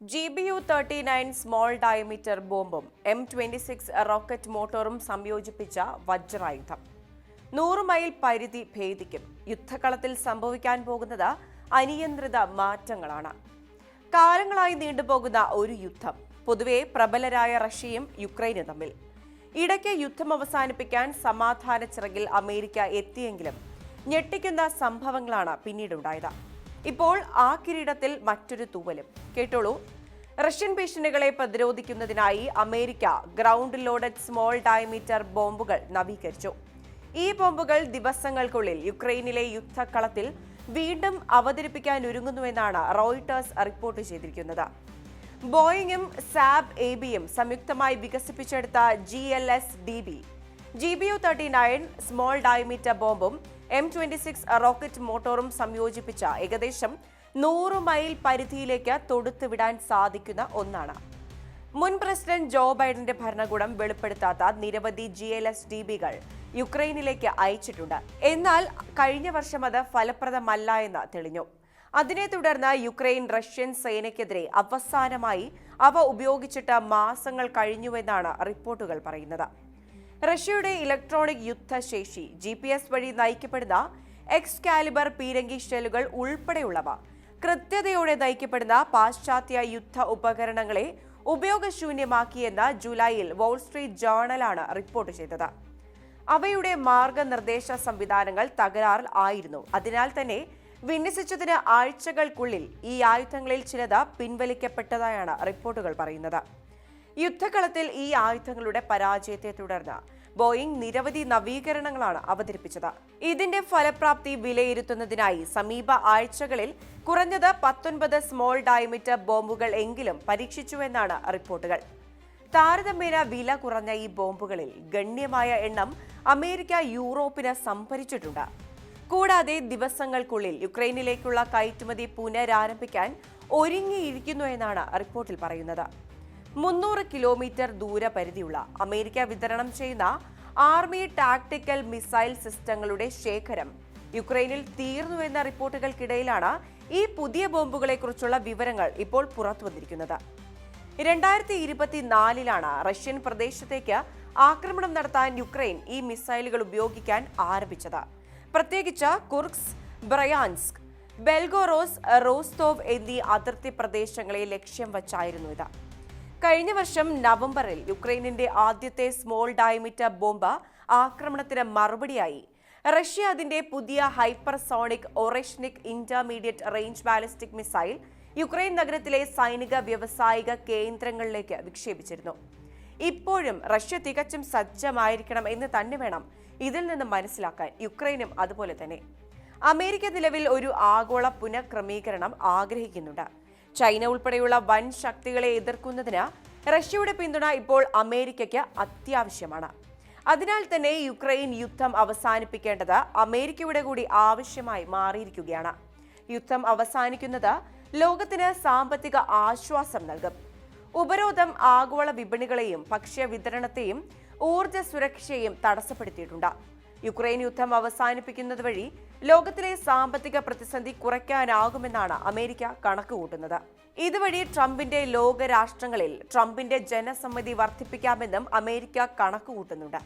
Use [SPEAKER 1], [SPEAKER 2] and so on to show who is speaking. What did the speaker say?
[SPEAKER 1] G B U thirty nine small diameter ബോംബും M twenty six rocket മോട്ടോറും സംയോജിപ്പിച്ച വജ്രായുധം. നൂറ് മൈൽ പരിധി ഭേദിക്കും. യുദ്ധകളത്തിൽ സംഭവിക്കാൻ പോകുന്നത് അനിയന്ത്രിത മാറ്റങ്ങളാണ്. കാലങ്ങളായി നീണ്ടുപോകുന്ന ഒരു യുദ്ധം. പൊതുവെ പ്രബലരായ റഷ്യയും യുക്രൈനും തമ്മിൽ. ഇടയ്ക്ക് യുദ്ധം അവസാനിപ്പിക്കാൻ സമാധാന ചിറകിൽ അമേരിക്ക എത്തിയെങ്കിലും ഞെട്ടിക്കുന്ന സംഭവങ്ങളാണ് പിന്നീടുണ്ടായത്. ഇപ്പോൾ ആ കിരീടത്തിൽ മറ്റൊരു തൂവലും. കേട്ടോളൂ. റഷ്യൻ ഭീഷണികളെ പ്രതിരോധിക്കുന്നതിനായി America ground loaded small diameter ബോംബുകൾ നവീകരിച്ചു. ഈ ബോംബുകൾ ദിവസങ്ങൾക്കുള്ളിൽ യുക്രൈനിലെ യുദ്ധക്കളത്തിൽ വീണ്ടും അവതരിപ്പിക്കാൻ ഒരുങ്ങുന്നുവെന്നാണ് റോയിട്ടേഴ്സ് റിപ്പോർട്ട് ചെയ്തിരിക്കുന്നത്. ബോയിങ്ങും സാബ് എ ബിയും സംയുക്തമായി വികസിപ്പിച്ചെടുത്ത G L S D B. G B U thirty nine small diameter ബോംബും M twenty six rocket മോട്ടോറും സംയോജിപ്പിച്ച ഏകദേശം നൂറ് മൈൽ പരിധിയിലേക്ക് തൊടുത്തുവിടാൻ സാധിക്കുന്ന ഒന്നാണ്. മുൻ പ്രസിഡന്റ് ജോ ബൈഡന്റെ ഭരണകൂടം വെളിപ്പെടുത്താത്ത നിരവധി ജി എൽ എസ് ഡി ബികൾ യുക്രൈനിലേക്ക് അയച്ചിട്ടുണ്ട്. എന്നാൽ കഴിഞ്ഞ വർഷം അത് ഫലപ്രദമല്ല എന്ന് തെളിഞ്ഞു. അതിനെ തുടർന്ന് യുക്രൈൻ റഷ്യൻ സേനയ്ക്കെതിരെ അവസാനമായി അവ ഉപയോഗിച്ചിട്ട് മാസങ്ങൾ കഴിഞ്ഞുവെന്നാണ് റിപ്പോർട്ടുകൾ പറയുന്നത്. റഷ്യയുടെ ഇലക്ട്രോണിക് യുദ്ധശേഷി ജി പി എസ് വഴി നയിക്കപ്പെടുന്ന എക്സ് കാലിബർ പീരങ്കി ഷെല്ലുകൾ ഉൾപ്പെടെയുള്ളവ കൃത്യതയോടെ നയിക്കപ്പെടുന്ന പാശ്ചാത്യ യുദ്ധ ഉപകരണങ്ങളെ ഉപയോഗശൂന്യമാക്കിയെന്ന് ജൂലൈയിൽ വോൾസ്ട്രീറ്റ് ജേണലാണ് റിപ്പോർട്ട് ചെയ്തത്. അവയുടെ മാർഗനിർദ്ദേശ സംവിധാനങ്ങൾ തകരാറിൽ ആയിരുന്നു. അതിനാൽ തന്നെ വിന്യസിച്ചതിന് ആഴ്ചകൾക്കുള്ളിൽ ഈ ആയുധങ്ങളിൽ ചിലത് പിൻവലിക്കപ്പെട്ടതായാണ് റിപ്പോർട്ടുകൾ പറയുന്നത്. യുദ്ധകളത്തിൽ ഈ ആയുധങ്ങളുടെ പരാജയത്തെ തുടർന്ന് ബോയിംഗ് നിരവധി നവീകരണങ്ങളാണ് അവതരിപ്പിച്ചത്. ഇതിന്റെ ഫലപ്രാപ്തി വിലയിരുത്തുന്നതിനായി സമീപ ആഴ്ചകളിൽ കുറഞ്ഞത് പത്തൊൻപത് സ്മോൾ ഡയമീറ്റർ ബോംബുകൾ എങ്കിലും പരീക്ഷിച്ചുവെന്നാണ് റിപ്പോർട്ടുകൾ. താരതമ്യേന വില കുറഞ്ഞ ഈ ബോംബുകളിൽ ഗണ്യമായ എണ്ണം അമേരിക്ക യൂറോപ്പിന് സംഭരിച്ചിട്ടുണ്ട്. കൂടാതെ ദിവസങ്ങൾക്കുള്ളിൽ യുക്രൈനിലേക്കുള്ള കയറ്റുമതി പുനരാരംഭിക്കാൻ ഒരുങ്ങിയിരിക്കുന്നു എന്നാണ് റിപ്പോർട്ടിൽ പറയുന്നത്. മുന്നൂറ് കിലോമീറ്റർ ദൂരപരിധിയുള്ള അമേരിക്ക വിതരണം ചെയ്യുന്ന ആർമി ടാക്ടിക്കൽ മിസൈൽ സിസ്റ്റങ്ങളുടെ ശേഖരം. യുക്രൈനിൽ തീർന്നു എന്ന റിപ്പോർട്ടുകൾക്കിടയിലാണ് ഈ പുതിയ ബോംബുകളെക്കുറിച്ചുള്ള വിവരങ്ങൾ ഇപ്പോൾ പുറത്തുവന്നിരിക്കുന്നത്. രണ്ടായിരത്തി ഇരുപത്തിനാലിലാണ് റഷ്യൻ പ്രദേശത്തേക്ക് ആക്രമണം നടത്താൻ യുക്രൈൻ ഈ മിസൈലുകൾ ഉപയോഗിക്കാൻ ആരംഭിച്ചത്. പ്രത്യേകിച്ച് കുർക്സ് ബ്രയാൻസ്ക് ബെൽഗോറോസ് റോസ്തോവ് എന്നീ അതിർത്തി പ്രദേശങ്ങളെ ലക്ഷ്യം വച്ചായിരുന്നു ഇത്. കഴിഞ്ഞ വർഷം നവംബറിൽ യുക്രൈനിന്റെ ആദ്യത്തെ സ്മോൾ ഡയമീറ്റർ ബോംബ് ആക്രമണത്തിന് മറുപടിയായി. റഷ്യ അതിന്റെ പുതിയ hypersonic Oreshnik intermediate range ballistic missile Ukraine നഗരത്തിലെ സൈനിക വ്യവസായിക കേന്ദ്രങ്ങളിലേക്ക് വിക്ഷേപിച്ചിരുന്നു. ഇപ്പോഴും റഷ്യ തികച്ചും സജ്ജമായിരിക്കണം എന്ന് തന്നെ വേണം ഇതിൽ നിന്ന് മനസ്സിലാക്കാൻ യുക്രൈനും അതുപോലെ തന്നെ. അമേരിക്ക നിലവിൽ ഒരു ആഗോള പുനഃക്രമീകരണം ആഗ്രഹിക്കുന്നുണ്ട്. ചൈന ഉൾപ്പെടെയുള്ള വൻ ശക്തികളെ എതിർക്കുന്നതിന് റഷ്യയുടെ പിന്തുണ ഇപ്പോൾ അമേരിക്കയ്ക്ക് അത്യാവശ്യമാണ്. അതിനാൽ തന്നെ യുക്രൈൻ യുദ്ധം അവസാനിപ്പിക്കേണ്ടത് അമേരിക്കയുടെ കൂടി ആവശ്യമായി മാറിയിരിക്കുകയാണ്. യുദ്ധം അവസാനിക്കുന്നത് ലോകത്തിന് സാമ്പത്തിക ആശ്വാസം നൽകും. ഉപരോധം ആഗോള വിപണികളെയും ഭക്ഷ്യ വിതരണത്തെയും ഊർജ സുരക്ഷയെയും തടസ്സപ്പെടുത്തിയിട്ടുണ്ട്. യുക്രൈൻ യുദ്ധം അവസാനിപ്പിക്കുന്നത് വഴി ലോകത്തിലെ സാമ്പത്തിക പ്രതിസന്ധി കുറയ്ക്കാനാകുമെന്നാണ് അമേരിക്ക കണക്കുകൂട്ടുന്നത്. ഇതുവഴി ട്രംപിന്റെ ലോകരാഷ്ട്രങ്ങളിൽ ട്രംപിന്റെ ജനസമ്മതി വർദ്ധിപ്പിക്കാമെന്നും അമേരിക്ക കണക്കുകൂട്ടുന്നുണ്ട്.